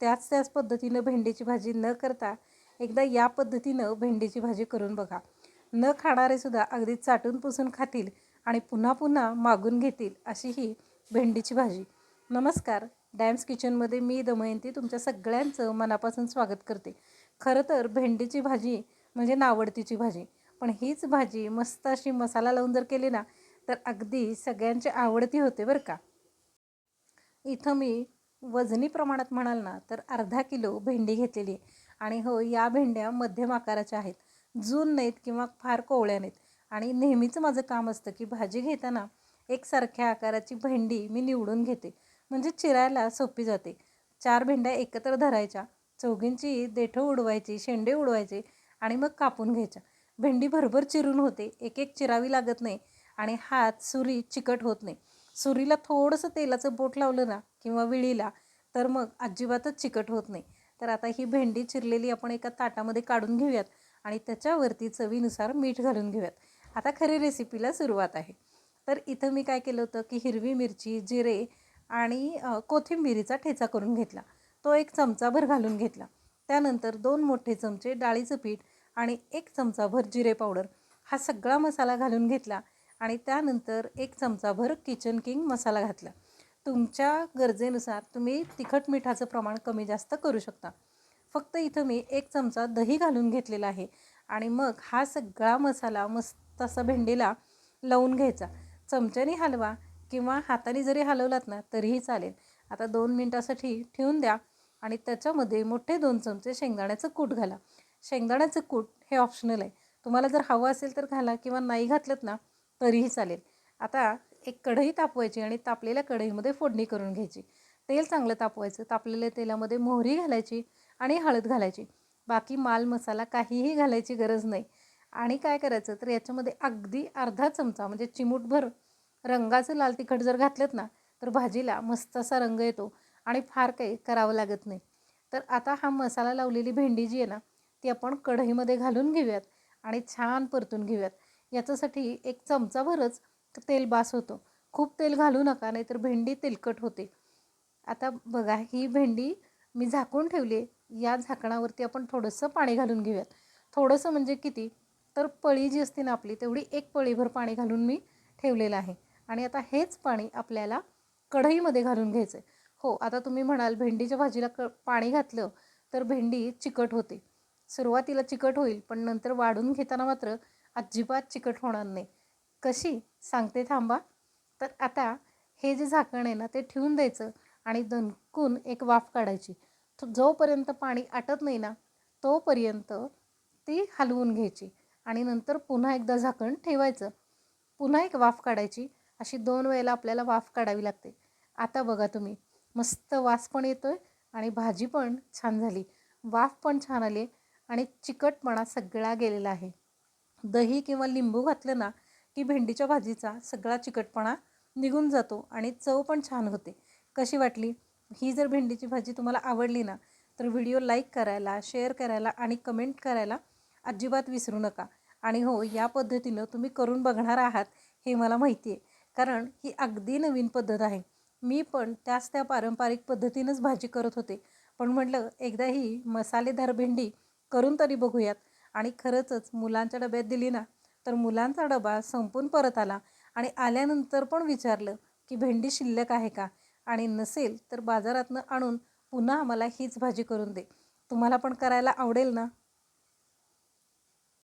त्याच त्याच पद्धतीनं भेंडीची भाजी न करता एकदा या पद्धतीनं भेंडीची भाजी करून बघा. न खाणारेसुद्धा अगदी चाटून पुसून खातील आणि पुन्हा पुन्हा मागून घेतील अशी ही भेंडीची भाजी. नमस्कार. डॅम्स किचनमध्ये मी दमयंती तुमच्या सगळ्यांचं मनापासून स्वागत करते. खरं तर भेंडीची भाजी म्हणजे नावडतीची भाजी. पण हीच भाजी मस्त अशी मसाला लावून जर केली ना तर अगदी सगळ्यांची आवडती होते बरं का. इथं मी वजनी प्रमाणात म्हणाल ना तर अर्धा किलो भेंडी घेतलेली आहे. आणि हो या भेंड्या मध्यम आकाराच्या आहेत. जून नाहीत किंवा फार कोवळ्या नाहीत. आणि नेहमीचं माझं काम असतं की भाजी घेताना एकसारख्या आकाराची भेंडी मी निवडून घेते. म्हणजे चिरायला सोपी जाते. चार भेंड्या एकत्र धरायच्या. चौघींची देठं उडवायची शेंडे उडवायचे आणि मग कापून घ्यायच्या. भेंडी भरभर चिरून होते. एक एक चिरावी लागत नाही. आणि हात सुरी चिकट होत नाही. सुरीला थोडंसं तेलाचं बोट लावलं ना किंवा विळीला तर मग अजिबातच चिकट होत नाही. तर आता ही भेंडी चिरलेली आपण एका ताटामध्ये काढून घेऊयात आणि त्याच्यावरती चवीनुसार मीठ घालून घेऊयात. आता खरी रेसिपीला सुरुवात आहे. तर इथं मी काय केलं होतं की हिरवी मिरची जिरे आणि कोथिंबिरीचा ठेचा करून घेतला. तो एक चमचाभर घालून घेतला. त्यानंतर दोन मोठे चमचे डाळीचं पीठ आणि एक चमचाभर जिरे पावडर. हा सगळा मसाला घालून घेतला. आणि त्यानंतर एक चमचाभर किचन किंग मसाला घातला. तुमच्या गरजेनुसार तुम्ही तिखट मिठाचं प्रमाण कमी जास्त करू शकता. फक्त इथं मी एक चमचा दही घालून घेतलेला आहे आणि मग हा सगळा मसाला मस्त असा भेंडीला लावून घ्यायचा. चमच्याने हलवा किंवा हाताने जरी हलवलात ना तरीही चालेल. आता दोन मिनटासाठी ठेवून द्या आणि त्याच्यामध्ये मोठे दोन चमचे शेंगदाण्याचं कूट घाला. शेंगदाण्याचं कूट हे ऑप्शनल आहे. तुम्हाला जर हवं असेल तर घाला किंवा नाही घातलं ना तरीही चालेल. आता एक कढई तापवायची आणि तापलेल्या कढईमध्ये फोडणी करून घ्यायची. तेल चांगलं तापवायचं. तापलेल्या तेलामध्ये मोहरी घालायची आणि हळद घालायची. बाकी माल मसाला काहीही घालायची गरज नाही. आणि काय करायचं तर याच्यामध्ये अगदी अर्धा चमचा म्हणजे चिमूटभर रंगाचं लाल तिखट जर घातलंत ना तर भाजीला मस्त असा रंग येतो आणि फार काही करावं लागत नाही. तर आता हा मसाला लावलेली भेंडी जी आहे ना ती आपण कढईमध्ये घालून घेऊयात आणि छान परतून घेऊयात. याच्यासाठी एक चमचाभरच तेल बास होतं. खूप तेल घालू नका नाहीतर भेंडी तेलकट होते. आता बघा ही भेंडी मी झाकून ठेवली आहे. या झाकणावरती आपण थोडंसं पाणी घालून घेऊयात. थोडंसं म्हणजे किती? तर पळी जी असते ना आपली तेवढी एक पळीभर पाणी घालून मी ठेवलेलं आहे. आणि आता हेच पाणी आपल्याला कढईमध्ये घालून घ्यायचं आहे हो आता तुम्ही म्हणाल भेंडीच्या भाजीला क पाणी घातलं तर भेंडी चिकट होते. सुरुवातीला चिकट होईल पण नंतर वाढून घेताना मात्र अजिबात चिकट होणार नाही. कशी? सांगते थांबा. तर आता हे जे झाकण आहे ना ते ठेवून द्यायचं आणि दणकून एक वाफ काढायची. जोपर्यंत पाणी आटत नाही ना तोपर्यंत ती हलवून घ्यायची आणि नंतर पुन्हा एकदा झाकण ठेवायचं. पुन्हा एक वाफ काढायची. अशी दोन वेळेला आपल्याला वाफ काढावी लागते. आता बघा तुम्ही मस्त वास पण येतो आहे आणि भाजी पण छान झाली. वाफ पण छान आली आणि चिकटपणा सगळा गेलेला आहे. दही किंवा लिंबू घातलं ना की भेंडीच्या भाजीचा सगळा चिकटपणा निघून जातो आणि चव पण छान होते. कशी वाटली? ही जर भेंडीची भाजी तुम्हाला आवडली ना तर व्हिडिओ लाईक करायला शेअर करायला आणि कमेंट करायला अजिबात विसरू नका. आणि हो या पद्धतीनं तुम्ही करून बघणार आहात हे मला माहिती आहे. कारण ही अगदी नवीन पद्धत आहे. मी पण त्याच त्या पारंपरिक पद्धतीनंच भाजी करत होते. पण म्हटलं एकदा ही मसालेदार भेंडी करून तरी बघूयात. आणि खरंचच मुलांच्या डब्यात दिली ना तर मुलांचा डबा संपून परत आला आणि आल्यानंतर पण विचारलं की भेंडी शिल्लक आहे का? आणि नसेल तर बाजारातनं आणून पुन्हा आम्हाला हीच भाजी करून दे. तुम्हाला पण करायला आवडेल ना?